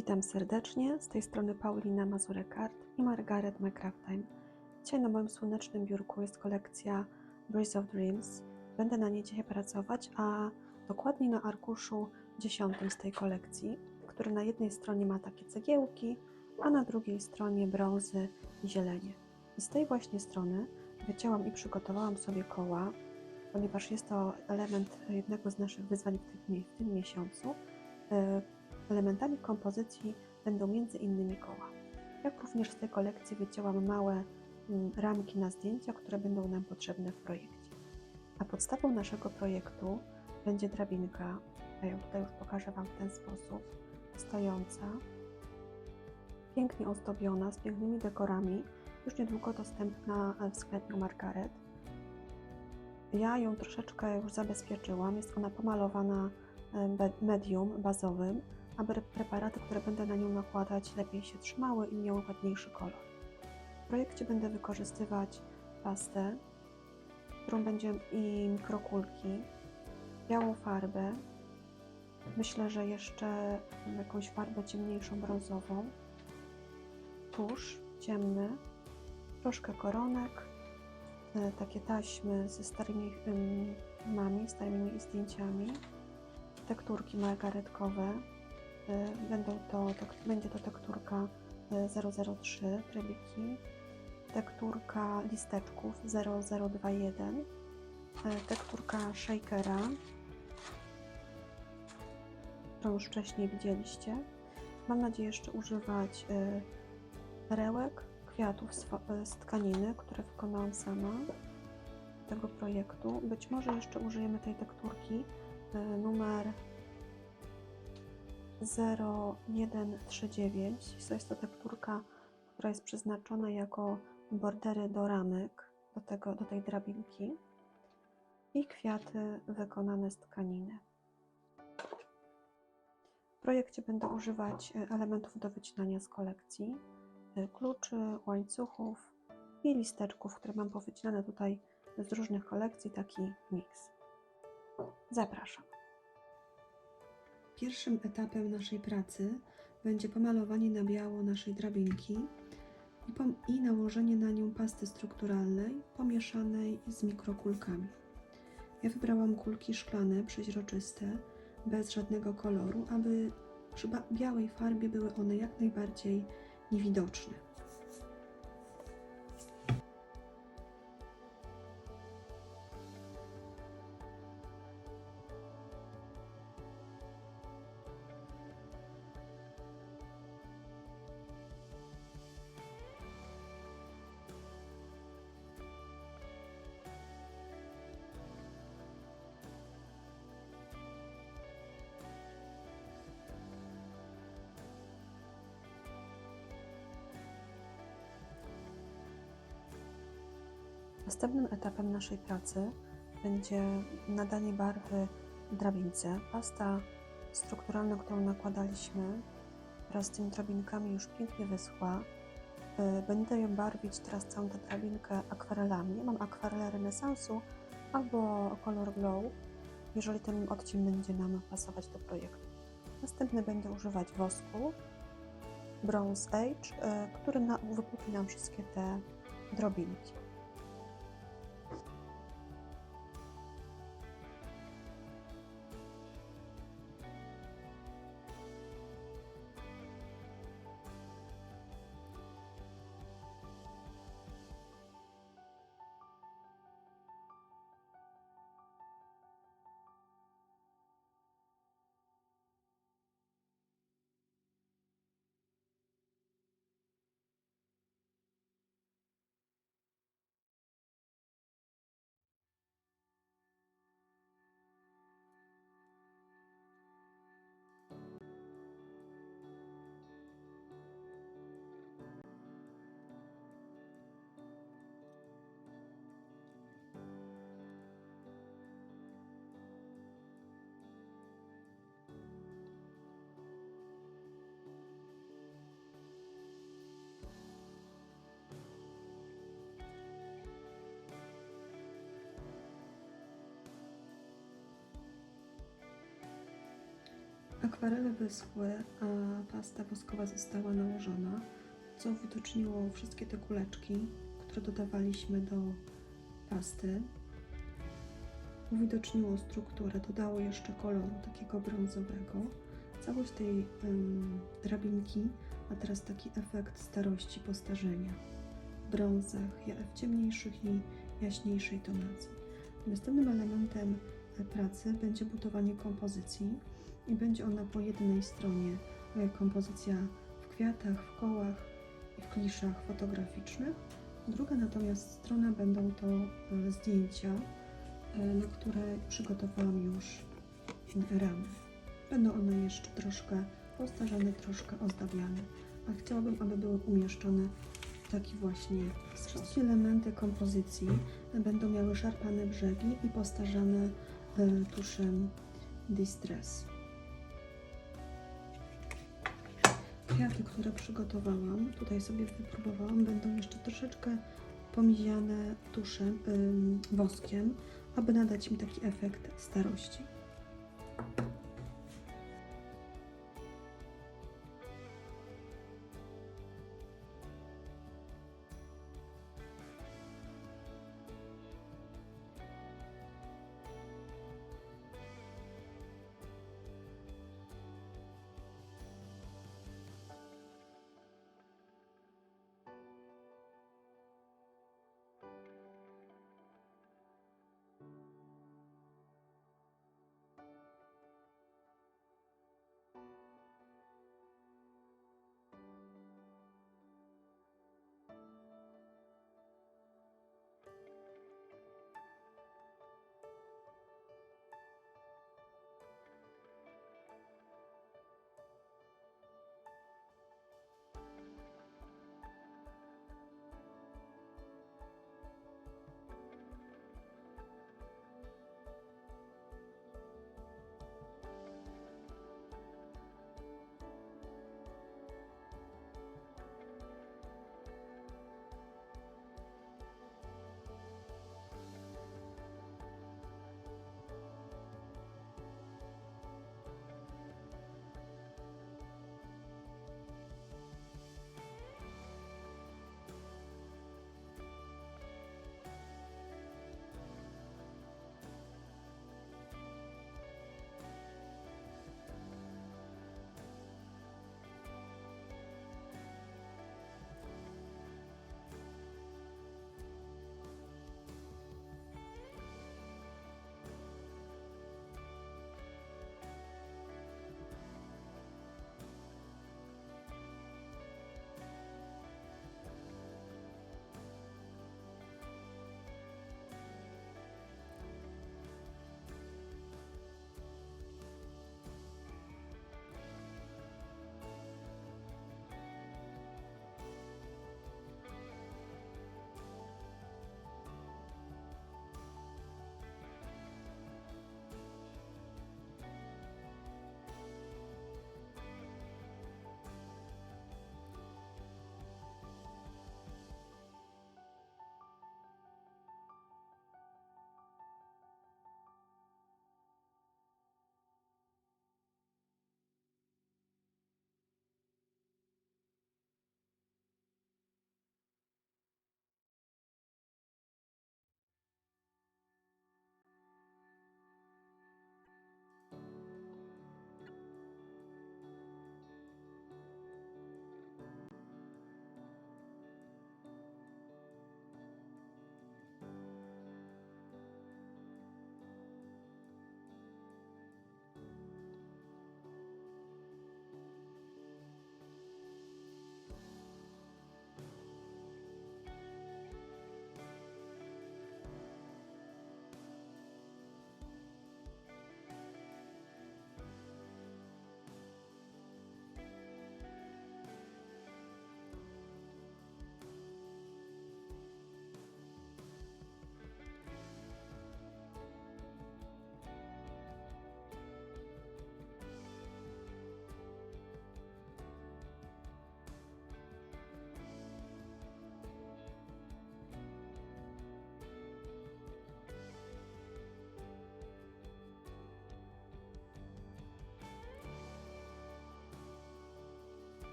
Witam serdecznie, z tej strony Paulina Mazurek-Art i Margaret McCrafttime. Dzisiaj na moim słonecznym biurku jest kolekcja Breeze of Dreams. Będę na niej dzisiaj pracować, a dokładniej na arkuszu 10 z tej kolekcji, który na jednej stronie ma takie cegiełki, a na drugiej stronie brązy i zielenie. I z tej właśnie strony wycięłam i przygotowałam sobie koła, ponieważ jest to element jednego z naszych wyzwań w tym, w tym miesiącu. Elementami kompozycji będą innymi koła. Jak również z tej kolekcji wycięłam małe mm, ramki na zdjęcia, które będą nam potrzebne w projekcie. A podstawą naszego projektu będzie drabinka, ja ją tutaj już pokażę Wam w ten sposób, stojąca, pięknie ozdobiona, z pięknymi dekorami, już niedługo dostępna w sklepie Margaret. Ja ją troszeczkę już zabezpieczyłam, jest ona pomalowana medium bazowym, aby preparaty, które będę na nią nakładać, lepiej się trzymały i miały ładniejszy kolor. W projekcie będę wykorzystywać pastę, którą będzie i mikrokulki, białą farbę, myślę, że jeszcze jakąś farbę ciemniejszą, brązową, tusz ciemny, troszkę koronek, e, takie taśmy ze starymi filmami, starymi zdjęciami, tekturki margaretkowe, będą to, będzie to tekturka 003 trybiki, tekturka listeczków 0021, y, tekturka shakera, którą już wcześniej widzieliście. Mam nadzieję jeszcze używać y, perełek, kwiatów z tkaniny, które wykonałam sama tego projektu. Być może jeszcze użyjemy tej tekturki numer 0139. To jest to tekturka, która jest przeznaczona jako bordery do ramek, do, tego, do tej drabinki i kwiaty wykonane z tkaniny. W projekcie będę używać e, elementów do wycinania z kolekcji, e, kluczy, łańcuchów i listeczków, które mam powycinane tutaj z różnych kolekcji, taki miks. Zapraszam. Pierwszym etapem naszej pracy będzie pomalowanie na biało naszej drabinki i, i nałożenie na nią pasty strukturalnej pomieszanej z mikrokulkami. Ja wybrałam kulki szklane, przeźroczyste, bez żadnego koloru, aby przy białej farbie były one jak najbardziej niewidoczne. Następnym etapem naszej pracy będzie nadanie barwy drabince. Pasta strukturalna, którą nakładaliśmy wraz z tymi drabinkami już pięknie wyschła. Y, będę ją barwić teraz całą tę drabinkę akwarelami. Mam akwarele renesansu albo Color Glow, jeżeli ten odcień będzie nam pasować do projektu. Następny będę używać wosku Bronze Age, y, który wypłuki nam wszystkie te drobinki. Akwarele wyschły, a pasta woskowa została nałożona, co uwidoczniło wszystkie te kuleczki, które dodawaliśmy do pasty. Uwidoczniło strukturę, dodało jeszcze koloru takiego brązowego. Całość tej ym, drabinki ma teraz taki efekt starości, postarzenia. W brązach, w ciemniejszych i jaśniejszej tonacji. Następnym elementem pracy będzie budowanie kompozycji i będzie ona po jednej stronie kompozycja w kwiatach, w kołach i w kliszach fotograficznych. Druga natomiast strona będą to e, zdjęcia, e, na które przygotowałam już ramy. Będą one jeszcze troszkę postarzane, troszkę ozdabiane, a chciałabym, aby były umieszczone w taki właśnie sposób. Wszystkie elementy kompozycji będą miały szarpane brzegi i postarzane e, tuszem Distress. Które przygotowałam, tutaj sobie wypróbowałam, będą jeszcze troszeczkę pomiziane tuszem, ym, woskiem, aby nadać im taki efekt starości.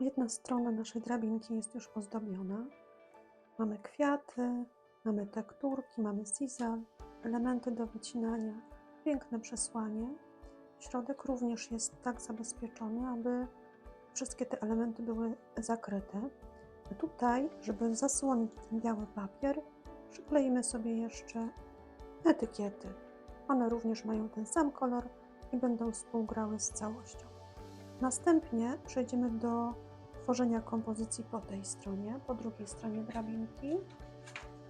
Jedna strona naszej drabinki jest już ozdobiona. Mamy kwiaty, mamy tekturki, mamy sisal, elementy do wycinania, piękne przesłanie. Środek również jest tak zabezpieczony, aby wszystkie te elementy były zakryte. Tutaj, żeby zasłonić ten biały papier, przykleimy sobie jeszcze etykiety. One również mają ten sam kolor i będą współgrały z całością. Następnie przejdziemy do tworzenia kompozycji po tej stronie, po drugiej stronie drabinki.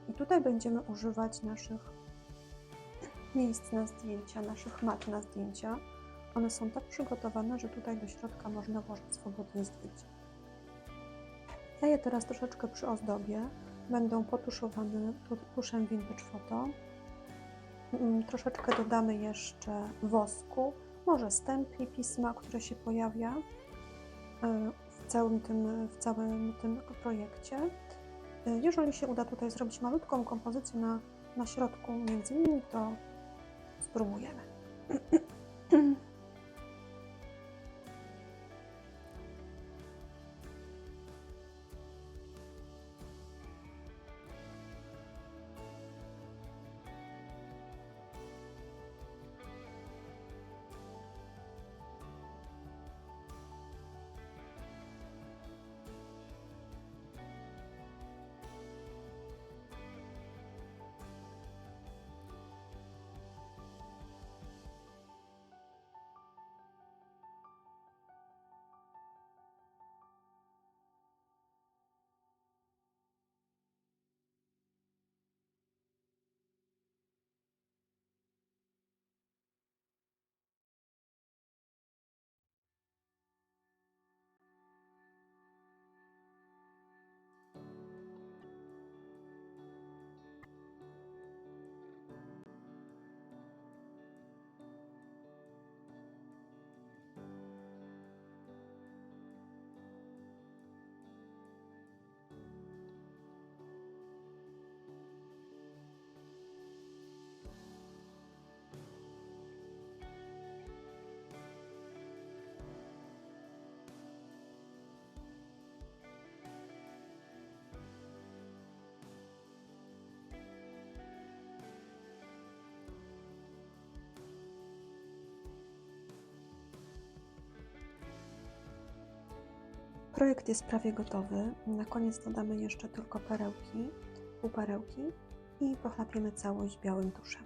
I tutaj będziemy używać naszych miejsc na zdjęcia, naszych mat na zdjęcia. One są tak przygotowane, że tutaj do środka można włożyć swobodnie zdjęcia. Ja je teraz troszeczkę przyozdobię. Będą potuszowane tu- tuszem Vintage Photo. Mm, Troszeczkę dodamy jeszcze wosku, może stempli pisma, które się pojawia w całym tym, w całym tym projekcie. Y, Jeżeli się uda tutaj zrobić malutką kompozycję na, na środku między nimi, to spróbujemy. Projekt jest prawie gotowy. Na koniec dodamy jeszcze tylko perełki, półperełki i pochlapiemy całość białym tuszem.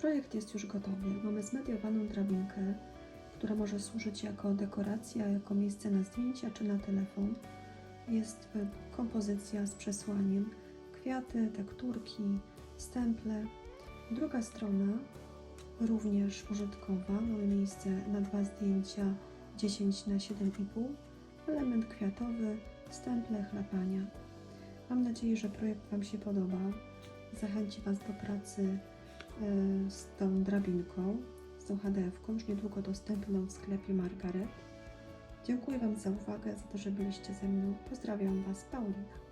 Projekt jest już gotowy. Mamy zmediowaną drabinkę, która może służyć jako dekoracja, jako miejsce na zdjęcia czy na telefon. Jest e, kompozycja z przesłaniem, kwiaty, tekturki, stemple. Druga strona również użytkowa. Mamy miejsce na dwa zdjęcia 10 na 7,5 element kwiatowy, stemple, chlapania. Mam nadzieję, że projekt Wam się podoba. Zachęci Was do pracy e, z tą drabinką, tą HDF-ką, już niedługo dostępną w sklepie Margaret. Dziękuję Wam za uwagę, za to, że byliście ze mną. Pozdrawiam Was, Paulina.